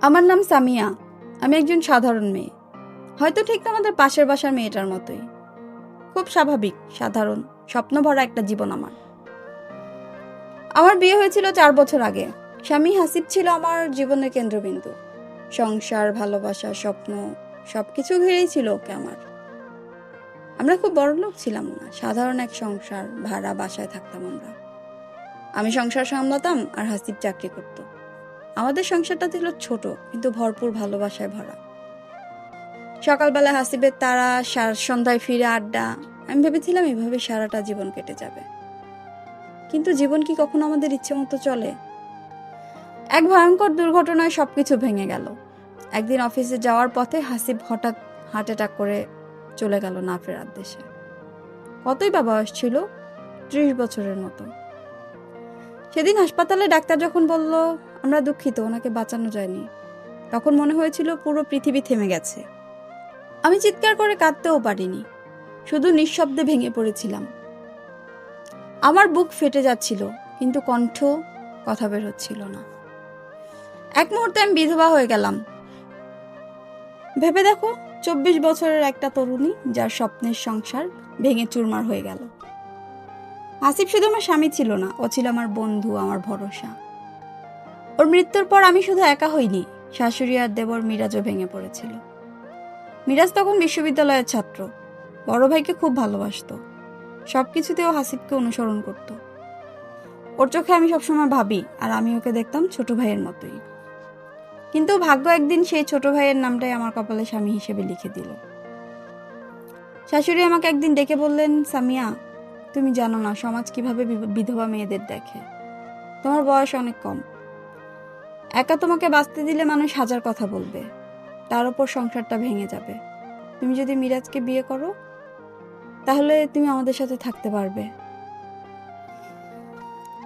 আমার নাম সামিয়া। আমি একজন সাধারণ মেয়ে। হয়তো ঠিক আমাদের পাশের বাসার মেয়েটার মতোই। খুব স্বাভাবিক, সাধারণ স্বপ্ন ভরা একটা জীবন আমার। আমার বিয়ে হয়েছিল চার বছর আগে। স্বামী হাসিব ছিল আমার জীবনের কেন্দ্রবিন্দু। সংসার, ভালোবাসা, স্বপ্ন, সবকিছু ঘিরেই ছিল ওকে আমার। আমরা খুব বড় লোক ছিলাম না। সাধারণ এক সংসার ভাড়া বাসায় থাকতাম আমরা। আমি সংসার সামলাতাম আর হাসিব চাকরি করতো। আমাদের সংসারটা ছিল ছোট, কিন্তু ভরপুর ভালোবাসায় ভরা। সকালবেলা হাসিবের তারা সন্ধ্যায় ফিরে আড্ডা, আমি ভেবেছিলাম এভাবে সারাটা জীবন কেটে যাবে। কিন্তু জীবন কি কখনো আমাদের ইচ্ছে মতো চলে? এক ভয়ঙ্কর দুর্ঘটনায় সবকিছু ভেঙে গেল। একদিন অফিসে যাওয়ার পথে হাসিব হঠাৎ হার্ট অ্যাটাক করে চলে গেল না ফেরার দেশে কতই বা বয়স ছিল? ত্রিশ বছরের মতো। সেদিন হাসপাতালে ডাক্তার যখন বলল আমরা দুঃখিত, ওনাকে বাঁচানো যায়নি। তখন মনে হয়েছিল পুরো পৃথিবী থেমে গেছে। আমি চিৎকার করে কাঁদতেও পারিনি, শুধু নিঃশব্দে ভেঙে পড়েছিলাম। আমার বুক ফেটে যাচ্ছিল, কিন্তু কণ্ঠ কথা বের হচ্ছিল না। এক মুহূর্তে আমি বিধবা হয়ে গেলাম। ভেবে দেখো, চব্বিশ বছরের একটা তরুণী যার স্বপ্নের সংসার ভেঙে চুরমার হয়ে গেল। আসিফ শুধু আমার স্বামী ছিল না, ও ছিল আমার বন্ধু, আমার ভরসা। ওর মৃত্যুর পর আমি শুধু একা হইনি, শাশুড়ি আর দেবর মিরাজও ভেঙে পড়েছিল। মিরাজ তখন বিশ্ববিদ্যালয়ের ছাত্র, বড় ভাইকে খুব ভালোবাসতো সবকিছুতে ও হাসিবকে অনুসরণ করত। ওর চোখে আমি সবসময় ভাবি, আর আমি ওকে দেখতাম ছোট ভাইয়ের মতোই। কিন্তু ভাগ্য একদিন সেই ছোট ভাইয়ের নামটাই আমার কপালে স্বামী হিসেবে লিখে দিল। শাশুড়ি আমাকে একদিন ডেকে বললেন, সামিয়া, তুমি জানো না সমাজ কীভাবে বিধবা মেয়েদের দেখে? তোমার বয়স অনেক কম। একা তোমাকে বাঁচতে দিলে মানুষ হাজার কথা বলবে। তার উপর সংসারটা ভেঙে যাবে। তুমি যদি মিরাজকে বিয়ে করো, তাহলে তুমি আমাদের সাথে থাকতে পারবে।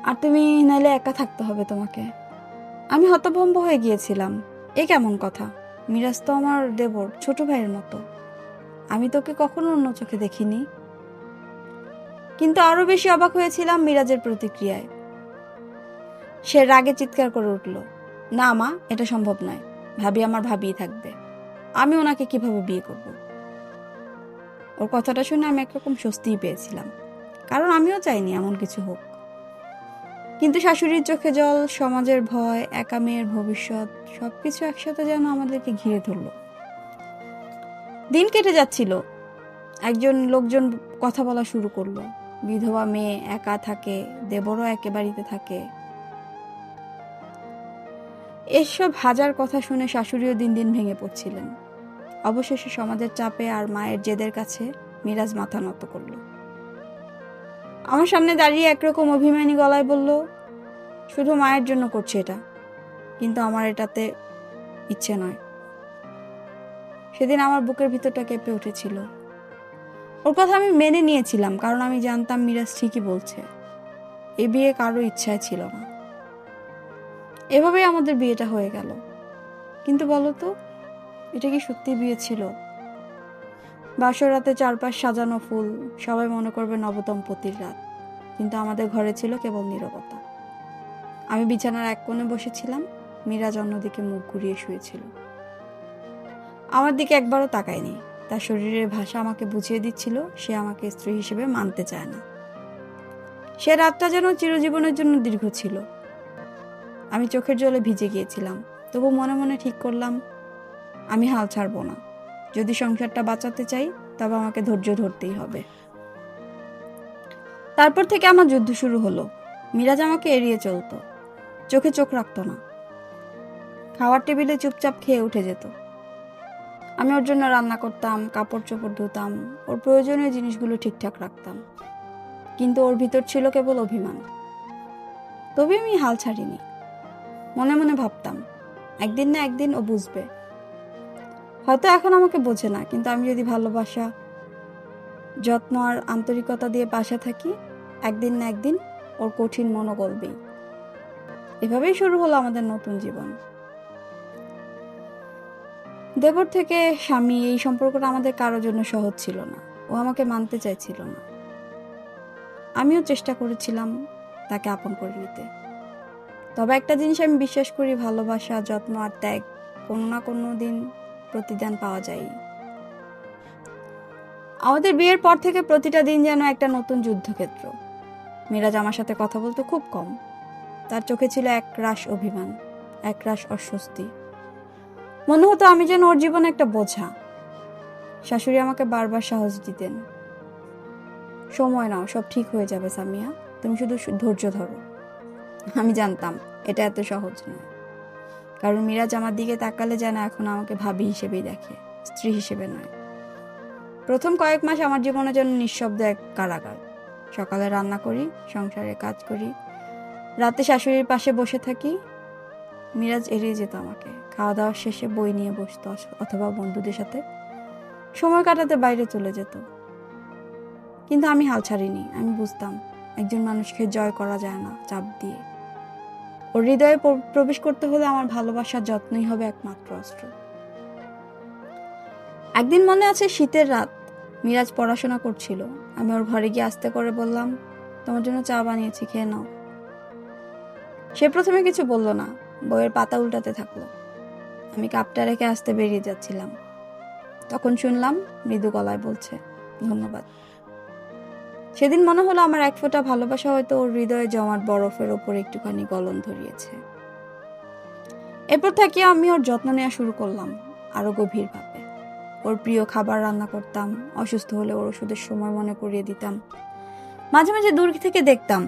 আর তুমি নাইলে একা থাকতে হবে তোমাকে। আমি হতভম্ব হয়ে গিয়েছিলাম। এ কেমন কথা? মিরাজ তো আমার দেবর, ছোট ভাইয়ের মতো। আমি তোকে কখনো অন্য চোখে দেখিনি। কিন্তু আরও বেশি অবাক হয়েছিলাম মিরাজের প্রতিক্রিয়ায়। সে রাগে চিৎকার করে উঠল। না, মা, এটা সম্ভব নয়। ভাবি আমার ভাবিই থাকবে। আমি ওনাকে কীভাবে বিয়ে করব? ওর কথাটা শুনে আমি একরকম স্বস্তিই পেয়েছিলাম। কারণ আমিও চাইনি এমন কিছু হোক। কিন্তু শাশুড়ির চোখে জল, সমাজের ভয়, একা মেয়ের ভবিষ্যৎ, সবকিছু একসাথে যেন আমাদেরকে ঘিরে ধরলো। দিন কেটে যাচ্ছিল। একজন লোকজন কথা বলা শুরু করল। বিধবা মেয়ে একা থাকে, দেবরও একে বাড়িতে থাকে। এসব হাজার কথা শুনে শাশুড়িও দিন দিন ভেঙে পড়ছিলেন। অবশেষে সমাজের চাপে আর মায়ের জেদের কাছে মিরাজ মাথা নত করল। আমার সামনে দাঁড়িয়ে একরকম অভিমানী গলায় বলল, শুধু মায়ের জন্য করছে এটা, কিন্তু আমার এটাতে ইচ্ছে নয়। সেদিন আমার বুকের ভিতরটা কেঁপে উঠেছিল। ওর কথা আমি মেনে নিয়েছিলাম, কারণ আমি জানতাম মিরাজ ঠিকই বলছে। এ বিয়ে কারও ইচ্ছায় ছিল না। এভাবেই আমাদের বিয়েটা হয়ে গেল। কিন্তু বলো তো এটা কি সত্যি বিয়ে ছিল? বাসর রাতে চারপাশ সাজানো ফুল, সবাই মনে করবে নবদম্পতির রাত। কিন্তু আমাদের ঘরে ছিল কেবল নীরবতা। আমি বিছানার এক কোণে বসেছিলাম, মিরাজ অন্যদিকে মুখ ঘুরিয়ে শুয়েছিল। আমার দিকে একবারও তাকায়নি। তার শরীরের ভাষা আমাকে বুঝিয়ে দিচ্ছিল, সে আমাকে স্ত্রী হিসেবে মানতে চায় না। সে রাতটা যেন চিরজীবনের জন্য দীর্ঘ ছিল। আমি চোখের জলে ভিজে গিয়েছিলাম। তবু মনে মনে ঠিক করলাম, আমি হাল ছাড়বো না। যদি সংসারটা বাঁচাতে চাই, তবে আমাকে ধৈর্য ধরতেই হবে। তারপর থেকে আমার যুদ্ধ শুরু হলো। মিরাজ আমাকে এড়িয়ে চলতো। চোখে চোখ রাখতো না। খাওয়ার টেবিলে চুপচাপ খেয়ে উঠে যেত। আমি ওর জন্য রান্না করতাম কাপড় চোপড় ধুতাম, ওর প্রয়োজনীয় জিনিসগুলো ঠিকঠাক রাখতাম। কিন্তু ওর ভিতর ছিল কেবল অভিমান। তবে আমি হাল ছাড়িনি। মনে মনে ভাবতাম, একদিন না একদিন ও বুঝবে। হয়তো এখন আমাকে বোঝে না, কিন্তু আমি যদি ভালোবাসা, যত্ন আর আন্তরিকতা দিয়ে পাশে থাকি, একদিন না একদিন ওর কঠিন মনো গলবেই এভাবেই শুরু হলো আমাদের নতুন জীবন। দেবর থেকে স্বামী, এই সম্পর্কটা আমাদের কারোর জন্য সহজ ছিল না। ও আমাকে মানতে চাইছিল না। আমিও চেষ্টা করেছিলাম তাকে আপন করে নিতে। তবে একটা জিনিস আমি বিশ্বাস করি, ভালোবাসা, যত্ন আর ত্যাগ কোনো না কোনো দিন প্রতিদান পাওয়া যায় আমাদের বিয়ের পর থেকে প্রতিটা দিন যেন একটা নতুন যুদ্ধক্ষেত্র। মিরাজ আমার সাথে কথা বলতে খুব কম। তার চোখে ছিল এক রাশ অভিমান এক রাশ অস্বস্তি। মনে হতো আমি যেন ওর জীবনে একটা বোঝা। শাশুড়ি আমাকে বারবার সাহস দিতেন। সময় নাও, সব ঠিক হয়ে যাবে সামিয়া। তুমি শুধু ধৈর্য ধরো। আমি জানতাম, এটা এত সহজ নয়। কারণ মিরাজ আমার দিকে তাকালে যেন এখন আমাকে ভাবি হিসেবেই দেখে, স্ত্রী হিসেবে নয়। প্রথম কয়েক মাস আমার জীবনে যেন নিঃশব্দ এক কারাগার। সকালে রান্না করি, সংসারে কাজ করি, রাতে শাশুড়ির পাশে বসে থাকি। মিরাজ এড়িয়ে যেত আমাকে। খাওয়া দাওয়া শেষে বই নিয়ে বসতো অথবা বন্ধুদের সাথে। সময় কাটাতে বাইরে চলে যেত। কিন্তু আমি হাল ছাড়িনি। আমি বুঝতাম, একজন মানুষকে জয় করা যায় না, চাপ দিয়ে। ওর হৃদয়ে প্র- প্রবেশ করতে হলে আমার ভালোবাসার যত্নই হবে একমাত্র অস্ত্র। একদিন মনে আছে শীতের রাত, মিরাজ পড়াশোনা করছিল। আমি ওর ঘরে গিয়ে আস্তে করে বললাম, তোমার জন্য চা বানিয়েছি, খেয়ে নাও। সে প্রথমে কিছু বলল না, বইয়ের পাতা উল্টাতে থাকল। আমি কাপটা রেখে আসতে বেরিয়ে যাচ্ছিলাম। তখন শুনলাম মৃদু গলায় বলছে, ধন্যবাদ। সেদিন মনে হলো আমার এক ফোঁটা ভালোবাসা হয়তো ওর হৃদয়ে জমাট বরফের ওপর একটুখানি গলন ধরিয়েছে। এরপর থেকে আমি ওর যত্ন নেওয়া শুরু করলাম, আরও গভীরভাবে। ওর প্রিয় খাবার রান্না করতাম, অসুস্থ হলে ওর ওষুধের সময় মনে করিয়ে দিতাম। মাঝে মাঝে দূর থেকে দেখতাম,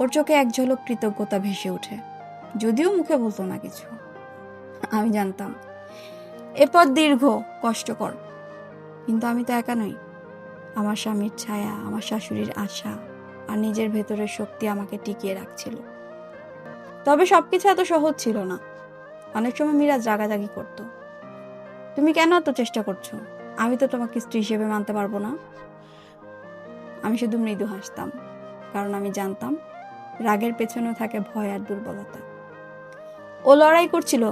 ওর চোখে এক ঝলক কৃতজ্ঞতা ভেসে ওঠে, যদিও মুখে বলতো না কিছু। আমি জানতাম, এ পথ দীর্ঘ, কষ্টকর, কিন্তু আমি তো একা নই। আমার স্বামীর ছায়া, আমার শাশুড়ির আশা আর নিজের ভেতরের শক্তি আমাকে টিকিয়ে রাখছিল। তবে সবকিছু এত সহজ ছিল না। অনেক সময় মিরাজ রাগাজাগি করত। তুমি কেন এত চেষ্টা করছ? আমি তো তোমাকে স্ত্রী হিসেবে মানতে পারব না। আমি শুধু মৃদু হাসতাম, কারণ আমি জানতাম রাগের পেছনে থাকে ভয় আর দুর্বলতা। ও লড়াই করছিল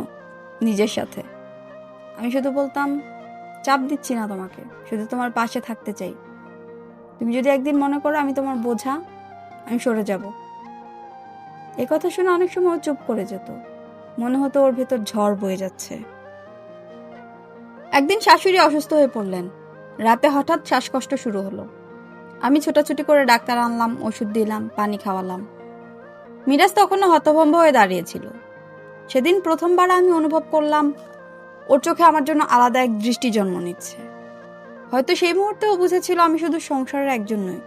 নিজের সাথে। আমি শুধু বলতাম, চাপ দিচ্ছি না তোমাকে, শুধু তোমার পাশে থাকতে চাই। তুমি যদি একদিন মনে করো আমি তোমার বোঝা, আমি সরে যাব। এ কথা শুনে অনেক সময় ও চুপ করে যেত। মনে হতো ওর ভেতর ঝড় বয়ে যাচ্ছে। একদিন শাশুড়ি অসুস্থ হয়ে পড়লেন। রাতে হঠাৎ শ্বাসকষ্ট শুরু হলো। আমি ছোটাছুটি করে ডাক্তার আনলাম, ওষুধ দিলাম, পানি খাওয়ালাম। মিরাজ তখনও হতভম্ব হয়ে দাঁড়িয়েছিল। সেদিন প্রথমবার আমি অনুভব করলাম, ওর চোখে আমার জন্য আলাদা এক দৃষ্টি জন্ম নিচ্ছে। হয়তো সেই মুহূর্তে ও বুঝেছিল আমি শুধু সংসারের একজন নই।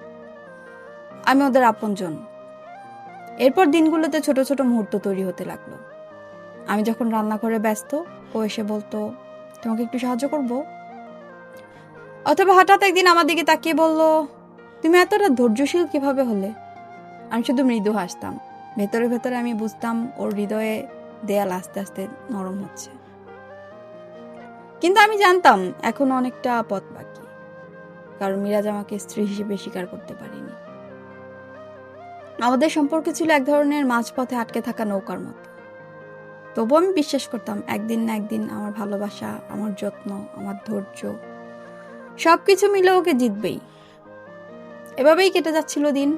আমি ওদের আপনজন। এরপর দিনগুলোতে ছোট ছোট মুহূর্ত তৈরি হতে লাগল। আমি যখন রান্না করে ব্যস্ত, ও এসে বলতো, তোমাকে একটু সাহায্য করব? অথবা হঠাৎ একদিন আমার দিকে তাকিয়ে বলল, তুমি এতটা ধৈর্যশীল কীভাবে হলে? আমি শুধু মৃদু হাসতাম। ভেতরে ভেতরে আমি বুঝতাম ওর হৃদয়ে দেয়াল আস্তে আস্তে নরম হচ্ছে। কিন্তু আমি জানতাম এখন অনেকটা পথ বাকি। কারণ মিরাজ আমাকে স্ত্রী হিসেবে স্বীকার করতে পারেনি। আমাদের সম্পর্ক ছিল এক ধরনের মাঝপথে আটকে থাকা নৌকার মতো। তবু আমি বিশ্বাস করতাম, একদিন না একদিন আমার ভালোবাসা, আমার যত্ন, আমার ধৈর্য, সবকিছু মিলে ওকে জিতবেই। এভাবেই কেটে যাচ্ছিল দিন।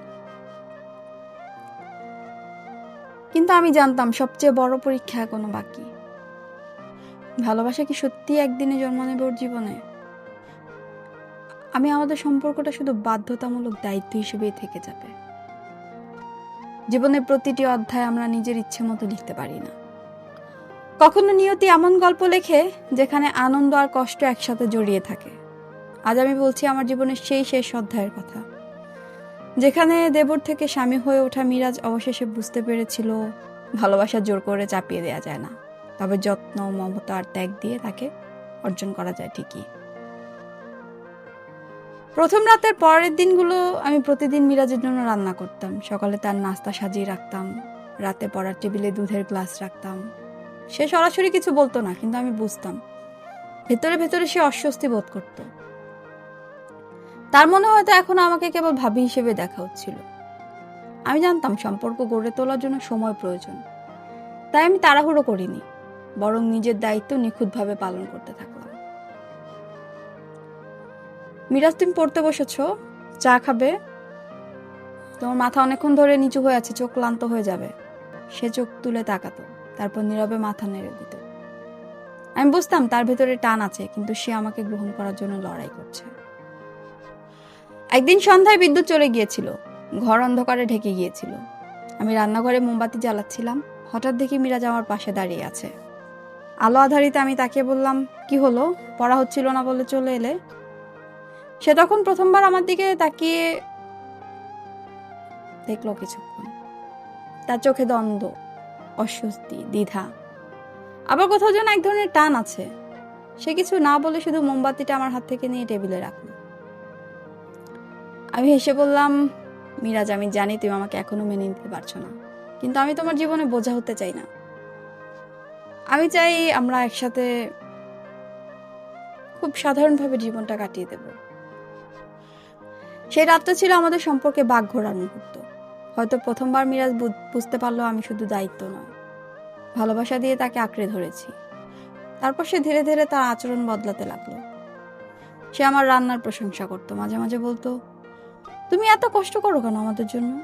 কিন্তু আমি জানতাম সবচেয়ে বড় পরীক্ষা এখনও বাকি। ভালোবাসা কি সত্যি একদিনে জন্ম নেবে ওর জীবনে? আমি আমাদের সম্পর্কটা শুধু বাধ্যতামূলক দায়িত্ব হিসেবেই থেকে যাবে। জীবনের প্রতিটি অধ্যায় আমরা নিজের ইচ্ছে মতো লিখতে পারি না। কখনো নিয়তি এমন গল্প লেখে যেখানে আনন্দ আর কষ্ট একসাথে জড়িয়ে থাকে। আজ আমি বলছি আমার জীবনের সেই শেষ অধ্যায়ের কথা। যেখানে দেবর থেকে স্বামী হয়ে ওঠা মিরাজ অবশেষে বুঝতে পেরেছিল ভালোবাসা জোর করে চাপিয়ে দেওয়া যায় না। তবে যত্ন, মমতা আর ত্যাগ দিয়ে তাকে অর্জন করা যায় ঠিকই। প্রথম রাতের পরের দিনগুলো আমি প্রতিদিন মিরাজের জন্য রান্না করতাম। সকালে তার নাস্তা সাজিয়ে রাখতাম। রাতে পড়ার টেবিলে দুধের গ্লাস রাখতাম। সে সরাসরি কিছু বলতো না, কিন্তু আমি বুঝতাম। ভেতরে ভেতরে সে অস্বস্তি বোধ করত। তার মনে হয়তো এখন আমাকে কেবল ভাবি হিসেবে দেখা হচ্ছিল। আমি জানতাম সম্পর্ক গড়ে তোলার জন্য সময় প্রয়োজন। তাই আমি তাড়াহুড়ো করিনি। বরং নিজের দায়িত্ব নিখুঁতভাবে পালন করতে থাকলাম। মিরাজ, তুমি পড়তে বসেছ? চা খাবে? তোমার মাথা অনেকক্ষণ ধরে নিচু হয়ে আছে, চোখ ক্লান্ত হয়ে যাবে। সে চোখ তুলে তাকাতো, তারপর নীরবে মাথা নেড়ে দিত। আমি বুঝতাম তার ভেতরে টান আছে, কিন্তু সে আমাকে গ্রহণ করার জন্য লড়াই করছে। একদিন সন্ধ্যায় বিদ্যুৎ চলে গিয়েছিল, ঘর অন্ধকারে ঢেকে গিয়েছিল। আমি রান্নাঘরে মোমবাতি জ্বালাচ্ছিলাম, হঠাৎ দেখি মিরাজ আমার পাশে দাঁড়িয়ে আছে। আলো আধারিতে আমি তাকে বললাম, কি হলো? পড়া হচ্ছিল না বলে চলে এলে? সে তখন প্রথমবার আমার দিকে তাকিয়ে দেখল কিছুক্ষণ। তার চোখে দ্বন্দ্ব, অস্বস্তি, দ্বিধা। আবার কোথাও যেন এক ধরনের টান আছে। সে কিছু না বলে শুধু মোমবাতিটা আমার হাত থেকে নিয়ে টেবিলে রাখল। আমি হেসে বললাম, মিরাজ, আমি জানি তুমি আমাকে এখনও মেনে নিতে পারছ না। কিন্তু আমি তোমার জীবনে বোঝা হতে চাই না। আমি চাই আমরা একসাথে খুব সাধারণভাবে জীবনটা কাটিয়ে দেব। সেই রাতটা ছিল আমাদের সম্পর্কে বাঘ ঘোরার মুহূর্ত। হয়তো প্রথমবার মিরাজ বুঝতে পারল আমি শুধু দায়িত্ব নয়। ভালোবাসা দিয়ে তাকে আঁকড়ে ধরেছি। তারপর সে ধীরে ধীরে তার আচরণ বদলাতে লাগল। সে আমার রান্নার প্রশংসা করতো, মাঝে মাঝে বলতো, তুমি এত কষ্ট করো কেন আমাদের জন্য?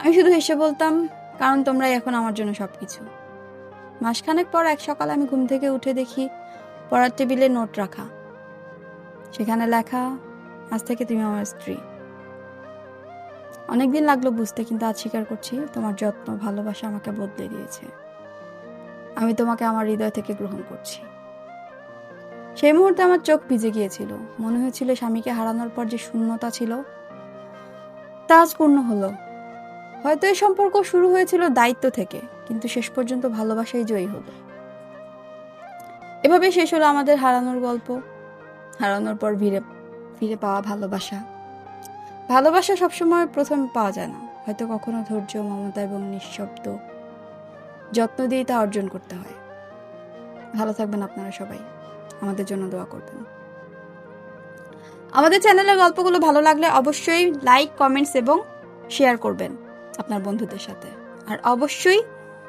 আমি শুধু হেসে বলতাম, কারণ তোমরাই এখন আমার জন্য সবকিছু। মাসখানেক পর এক সকালে আমি ঘুম থেকে উঠে দেখি পড়ার টেবিলে নোট রাখা। সেখানে লেখা, আজ থেকে তুমি আমার স্ত্রী। অনেকদিন লাগল বুঝতে, কিন্তু আজ স্বীকার করছি তোমার যত্ন, ভালোবাসা আমাকে বদলে দিয়েছে। আমি তোমাকে আমার হৃদয় থেকে গ্রহণ করছি। সেই মুহূর্তে আমার চোখ ভিজে গিয়েছিল। মনে হয়েছিল স্বামীকে হারানোর পর যে শূন্যতা ছিল, তা আজ পূর্ণ হলো। হয়তো এই সম্পর্ক শুরু হয়েছিল দায়িত্ব থেকে। কিন্তু শেষ পর্যন্ত ভালোবাসাই জয়ী হলো। এভাবে শেষ হলো আমাদের হারানোর গল্প। হারানোর পর ভিড়ে, ফিরে পাওয়া ভালোবাসা। ভালোবাসা সবসময় প্রথমে পাওয়া যায় না। হয়তো কখনো ধৈর্য, মমতা এবং নিঃশব্দ যত্ন দিয়ে তা অর্জন করতে হয়। ভালো থাকবেন আপনারা সবাই। আমাদের জন্য দোয়া করবেন। আমাদের চ্যানেলের গল্পগুলো ভালো লাগলে অবশ্যই লাইক কমেন্টস এবং শেয়ার করবেন আপনার বন্ধুদের সাথে। আর অবশ্যই